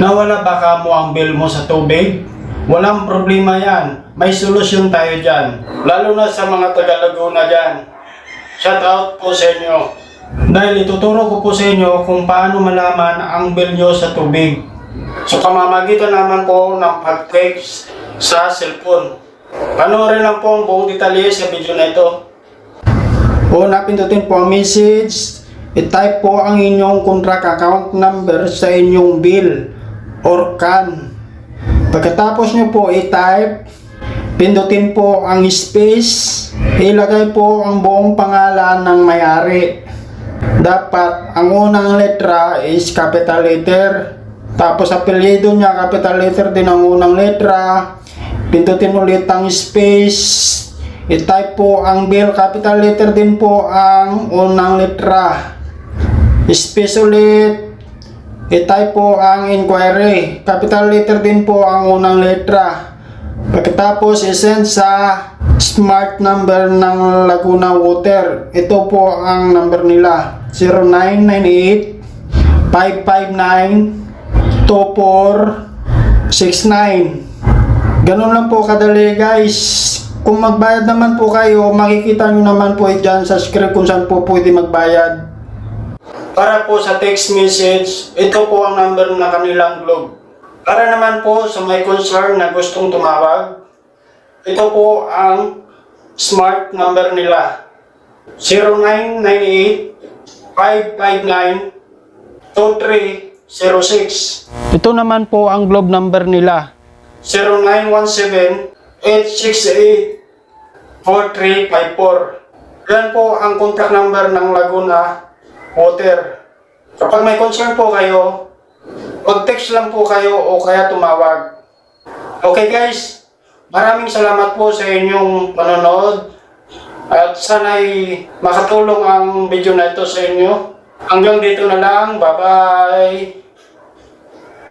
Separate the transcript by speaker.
Speaker 1: Nawala baka mo ang bill mo sa tubig? Walang problema yan. May solusyon tayo dyan. Lalo na sa mga taga Laguna dyan. Shout out po sa inyo. Dahil ituturo ko po sa inyo kung paano malaman ang bill nyo sa tubig. So kamamagitan naman po ng pag-text sa cellphone. Panoorin lang po ang buong detalye sa video na ito. Una, pindutin po ang message. I-type po ang inyong contract account number sa inyong bill or can. Pagkatapos nyo po i-type, pindutin po ang space. Ilagay po ang buong pangalan ng may-ari. Dapat ang unang letra is capital letter. Tapos apelyido niya capital letter din ang unang letra. Pindutin ulit ang space. I-type po ang bill capital letter din po ang unang letra. Space ulit. I-type po ang inquiry. Capital letter din po ang unang letra. Pagkatapos i-send sa smart number ng Laguna Water. Ito po ang number nila. 0998 559 2469 Ganun lang po kadali guys. Kung magbayad naman po kayo, makikita nyo naman po dyan sa script kung saan po pwede magbayad. Para po sa text message, ito po ang number na kanilang blog. Para naman po sa may concern na gustong tumawag, ito po ang smart number nila. 0998-559-2306 Ito naman po ang globe number nila. 0917-868-4354 Yan po ang contact number ng Laguna Water. Kapag may concern po kayo, mag-text lang po kayo o kaya tumawag. Okay guys, maraming salamat po sa inyong panonood at sana'y makatulong ang video na ito sa inyo. Hanggang dito na lang, bye-bye!